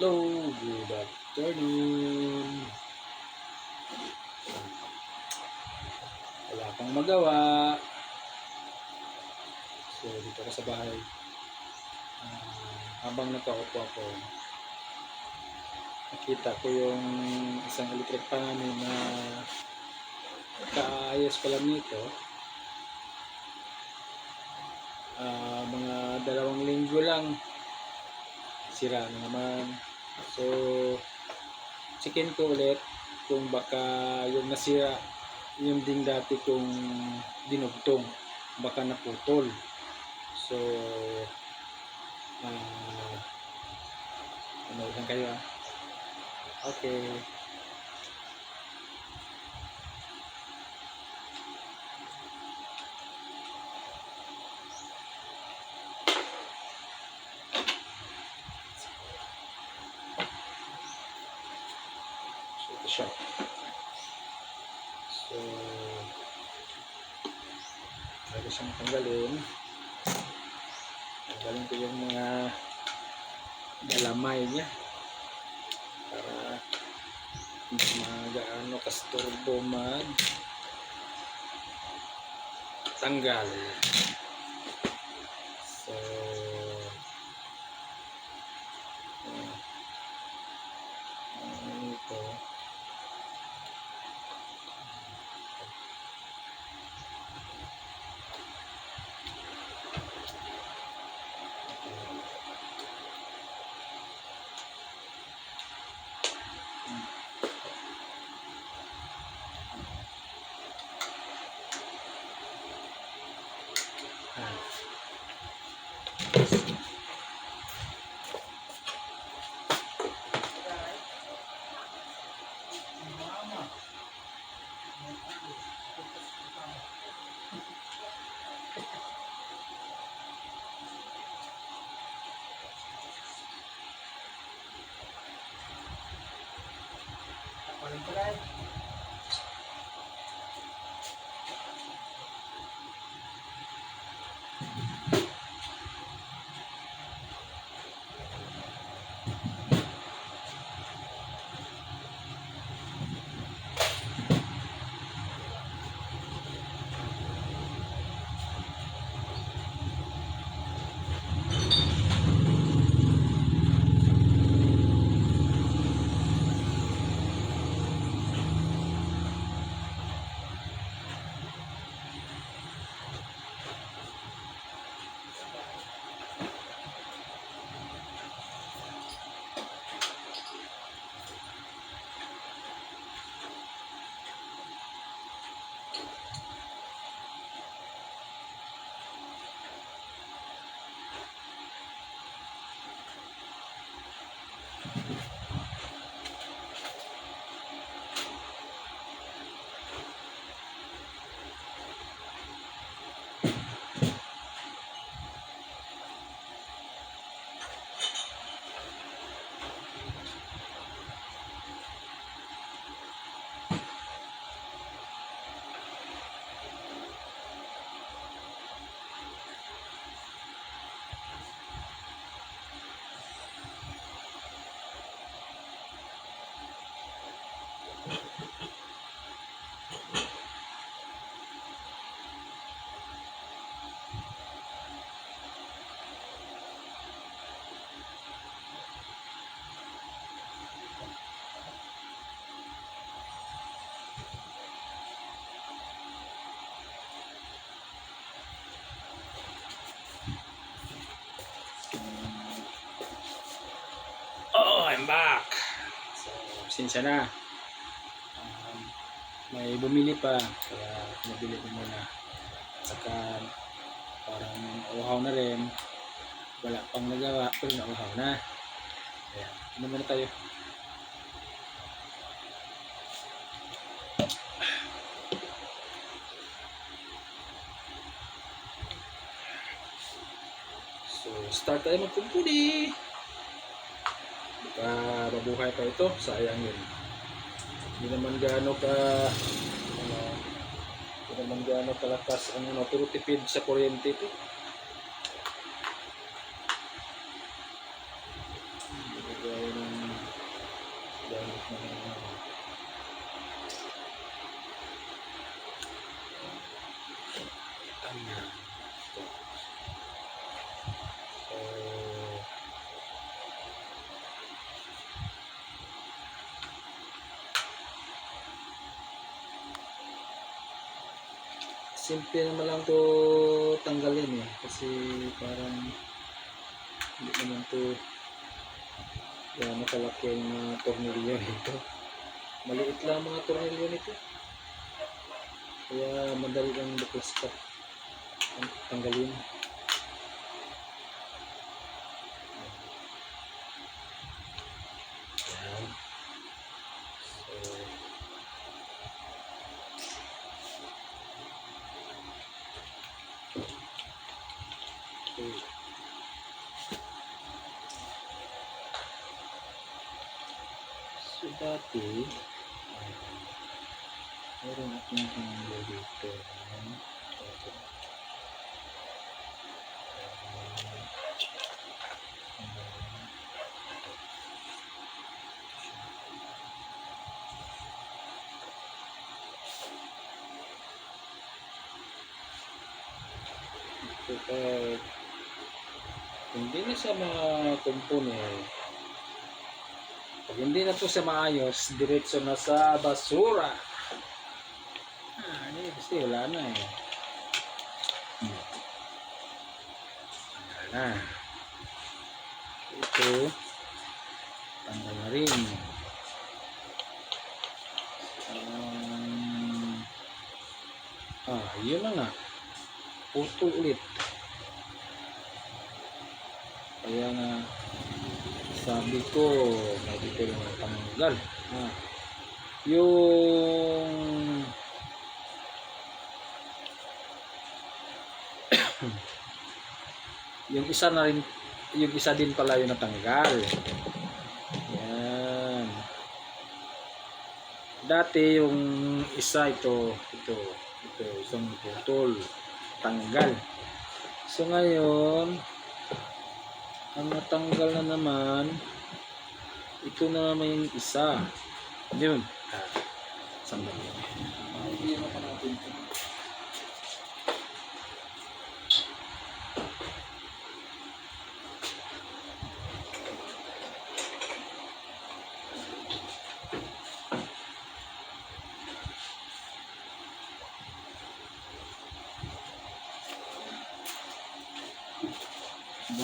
Hello, good afternoon. Wala pang magawa. So, dito ako sa bahay. Ah, habang nagkaupo ako, nakita ko yung isang electric pan na kaayos pa lang nito. Ah, mga dalawang linggo lang sira na naman. So, checkin ko ulit kung baka yung nasira yung ding dati kong dinugtong baka naputol. So, ah, ano lang kayo ah. Okay. So, ito siya. So, bago siyang tanggalin, tanggalin ko yung mga dalamay niya para hindi magaano kasturbo mag tanggal. So, So, sinsya na. Um, may bumili pa, kaya nabili ko muna. Saka, parang uhaw na rin. Wala pang nagawa, pero nauhaw na. Kaya, ano muna tayo? So, start tayo magkumpuni. Baka mabuhay pa ito, sayang yun. Hindi naman gaano ka ano, hindi naman gaano kalakas ang ano, puro tipid sa kuryente ito. Hindi gaya ng Ayan. Ito. So, simple naman lang to tanggalin eh. Kasi parang hindi naman to gano'n kalaki ang mga tornilyo nito. Maliit lang ang mga tornilyo nito. Kaya madali lang buklaskat ang tanggalin Kapag hindi na siya mga component, pag hindi na po siya maayos, diretso na sa basura. Ah, hindi, kasi wala na eh. Hmm. Wala na. Ito, tanggal na rin. Um, ah, yun na nga. Putol ulit. Kaya nga, sabi ko, may dito yung tanggal. Ah, yung yung isa na rin yung isa din pala yung natanggal. Yan. Dati yung isa ito ito ito isang putol tanggal. So ngayon ang natanggal na naman ito na naman yung isa. Yun. Ah, sandali. Hindi naman natin ito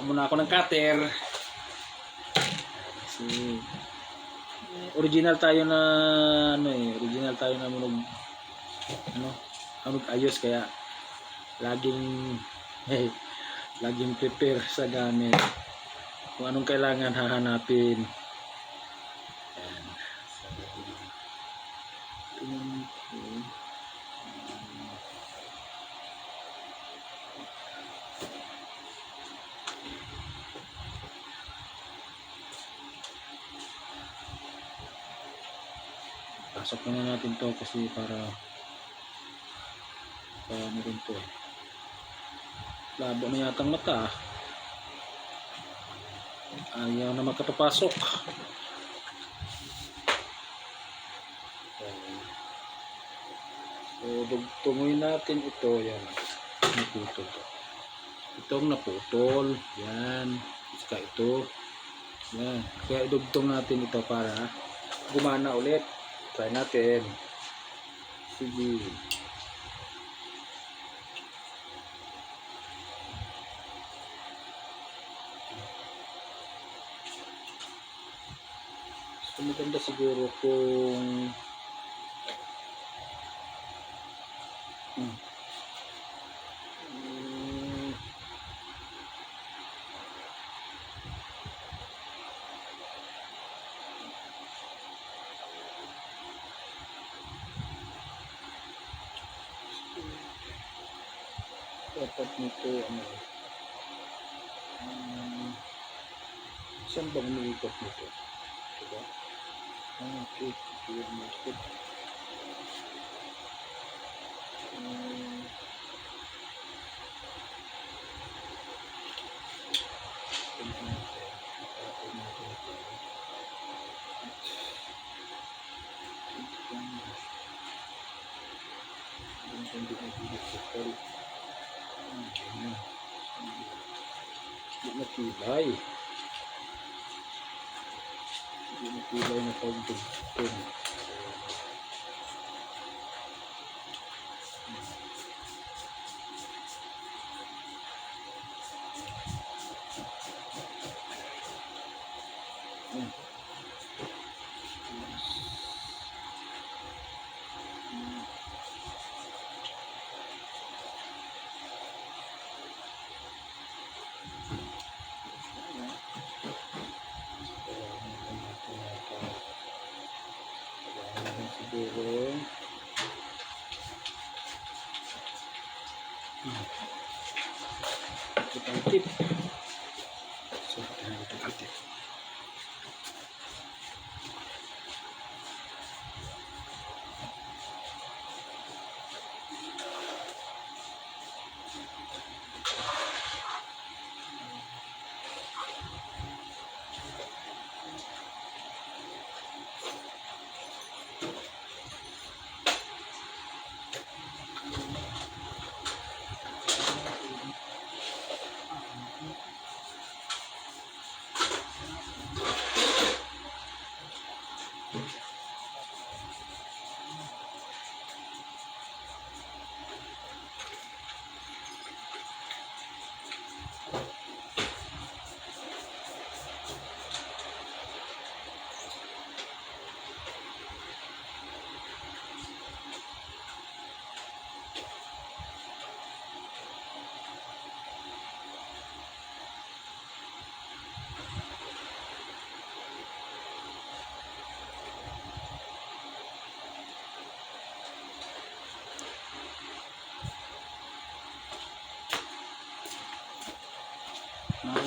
Buha muna ako ng cutter. Kasi original tayo na ano eh, original tayo na munog ano, munog ayos kaya laging eh, laging prepare sa gamit. Kung anong kailangan hahanapin. Ayan. So, tingnan ko. Pasok na natin to kasi para para ano rin to eh. Labo na yata ang mata. Ayaw na magkapapasok. Ayan. so dugtungoy natin ito. Yan. Naputol to. Itong naputol. Yan. Saka ito. Yan. Kaya idugtong natin ito para gumana ulit Try natin. Sige. So, maganda siguro kung nito ano. Um, saan ba umiikot nito diba? Ah, okay. Ito yung umiikot um, tingnan natin. Tapos natin ito. Ito yung hindi nagigit sa Ayan. Matibay. Hindi matibay na pagdugtong. Kita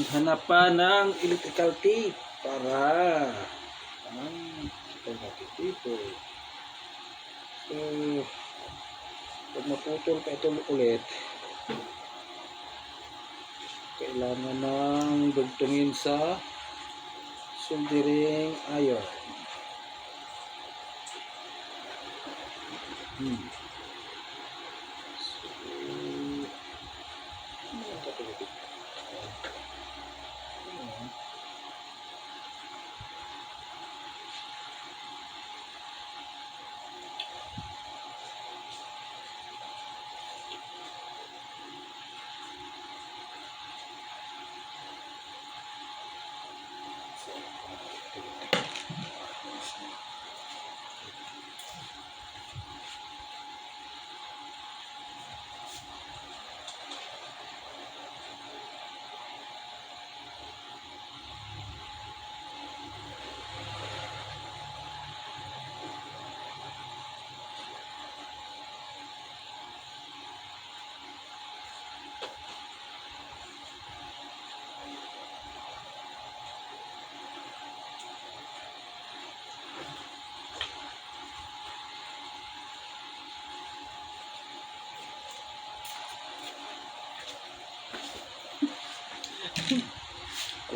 Maghanap pa ng electrical tape para ang pagkakit dito. So, pag maputol ka ito ulit, kailangan ng dugtungin sa soldering iron. Hmm. So, ano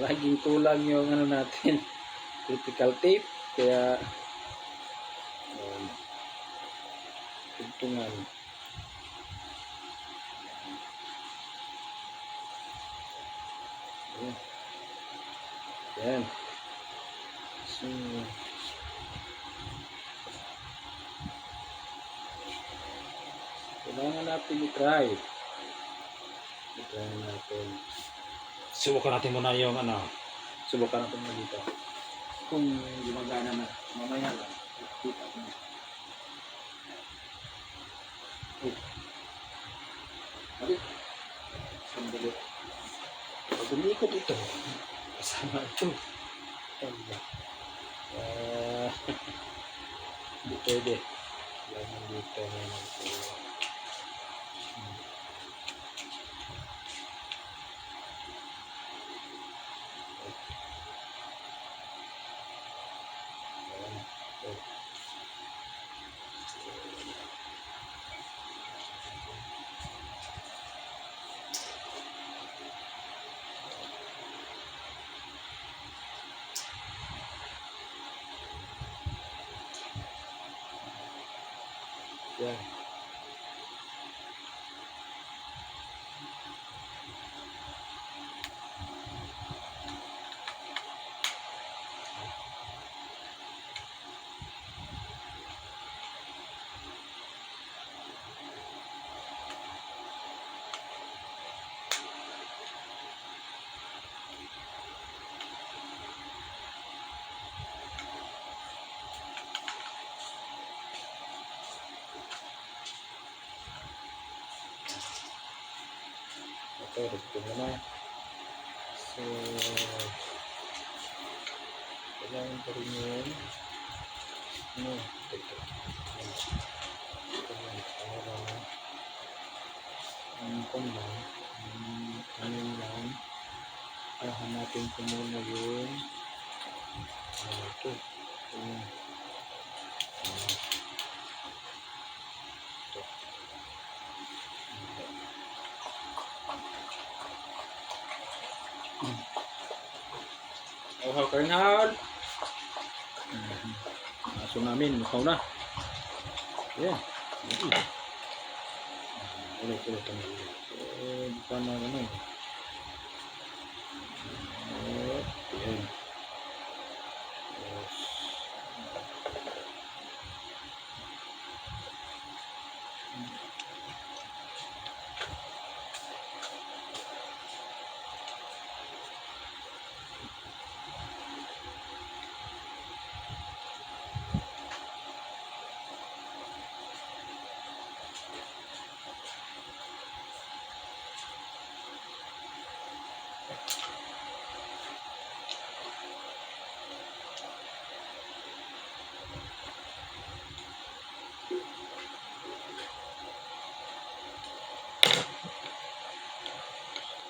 laging kulang yung ano natin critical tape. Kaya um, tugtungan Ayan. yan so kailangan natin i-try. I-try natin Subukan natin muna yung ano. subukan natin mo dito. Kung gumagana na, mamaya lang. Kita ko na. Balik. Sandali. Pag umikot ito, kasama ito. Tanda. Ah, Hindi pwede. Kailangan dito na ito. Yan. Ito, rugtong mo na. So, kailangan pa rin yun. Ano? Ito, ito. Ayan. Ito lang, para ang kung lang, ang ano lang, para hanapin ko muna yung ano ito. Yung, Oh, how can hard? Aso namin, mukhaw na. Yan. Ulit, ulit ulit. Eh, pa na ano eh.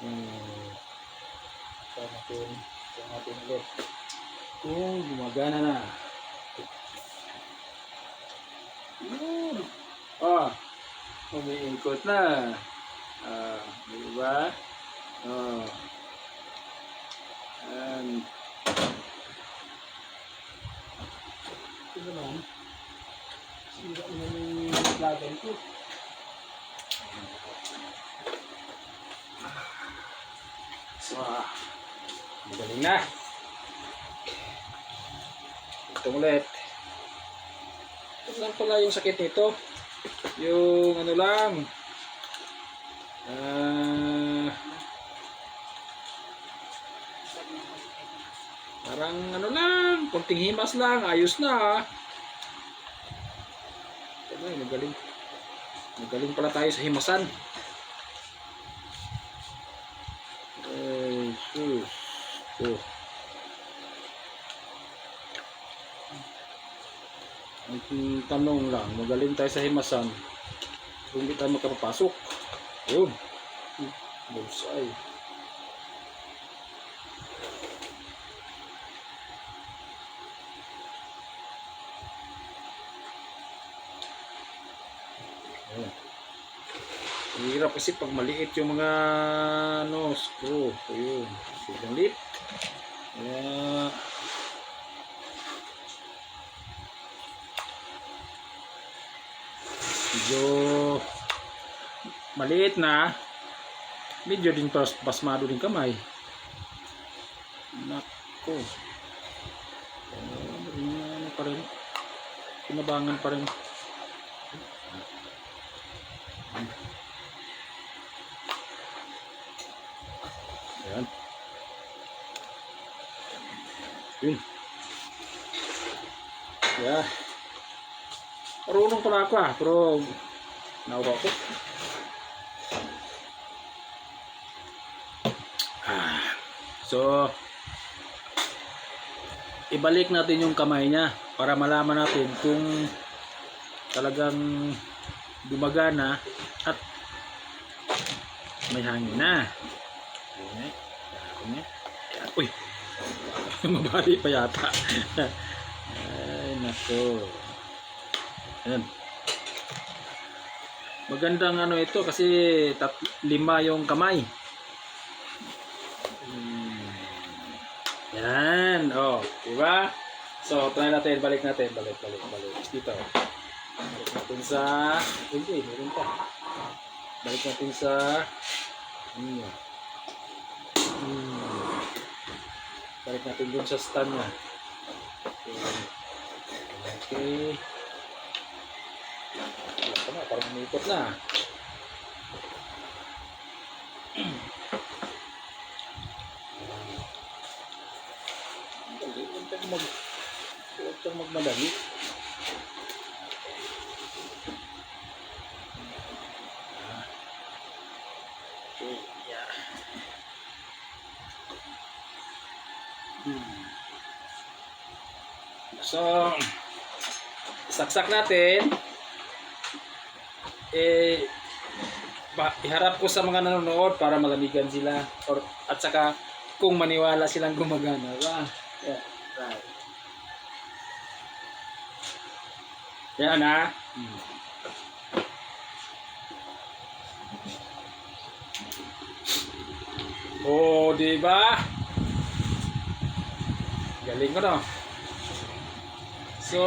Hmm. Try natin. Try natin ulit. Kung gumagana na. Yun. Ah. Umiikot na. Ah, di ba? Oh. And ito naman. Sira na yung lagan ko. So, magaling na. Ito ulit. Ito lang pala yung sakit nito. Yung ano lang. Ah, parang ano lang, konting himas lang, ayos na. ah. Ito na, magaling. Magaling pala tayo sa himasan. Ay, sus. Ito. Ang tanong lang, magaling tayo sa himasan. Kung hindi tayo makapapasok. Yun. Bullseye. Ayun. Hirap kasi pag maliit yung mga ano, screw. So yun. Sobrang liit. Kaya medyo maliit na medyo din pas pasmado din kamay nako ano ano pa rin kinabangan pa rin Ayan. Yun. Yeah. Marunong pala ako ah, pero nauwa ko. Ah. So, ibalik natin yung kamay niya para malaman natin kung talagang gumagana at may hangin na. Ayan. Uy, mabali pa yata. Ay, nako. Ayan. Magandang ano ito kasi tat lima yung kamay. Hmm. Yan, oh, di ba? So, try natin, balik natin, balik, balik, balik. Dito. Balik natin sa, hindi, meron pa. Balik natin sa, ano Hmm. Balik natin dun sa stand niya. Okay. Pa na, parang umikot na. Huwag kang magmadali. So, saksak natin. Eh, ba, iharap ko sa mga nanonood para malamigan sila. Or, at saka, kung maniwala silang gumagana. Ba? Yeah, right. Yan ha. Hmm. Oh, di ba? Galing ko no. So,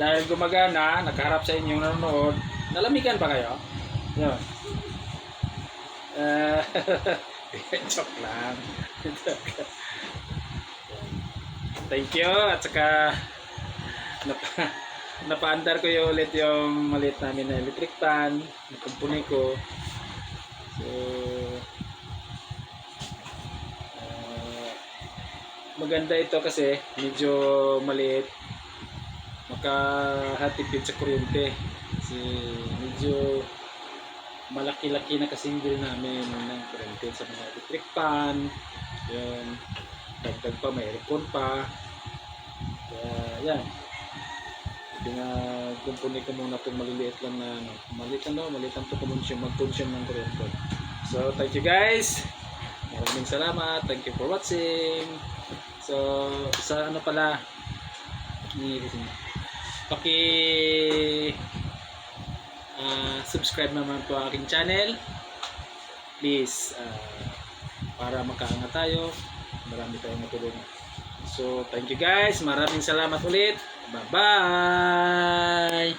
dahil gumagana, nakaharap sa inyong nanonood, nalamigan ba kayo? Yun. Eh, joke lang. Thank you. At saka, napa, napaandar ko yung ulit yung maliit namin na electric fan, na ko. So, maganda ito kasi medyo maliit. Makahatipid sa kuryente. Kasi medyo malaki-laki na kasingle namin ng kuryente sa mga electric fan. Yun. Dagdag pa may aircon pa. Kaya yan. Hindi nga kumpuni ko muna itong maliliit lang na ano, maliit lang daw, maliit lang ito kumonsume, mag-consume ng kuryente. So thank you guys! Maraming salamat. Thank you for watching so sa ano pala paki ah, subscribe naman po aking channel. Please ah, para makaangat tayo marami tayong matulungan. So thank you guys. Maraming salamat ulit. Bye bye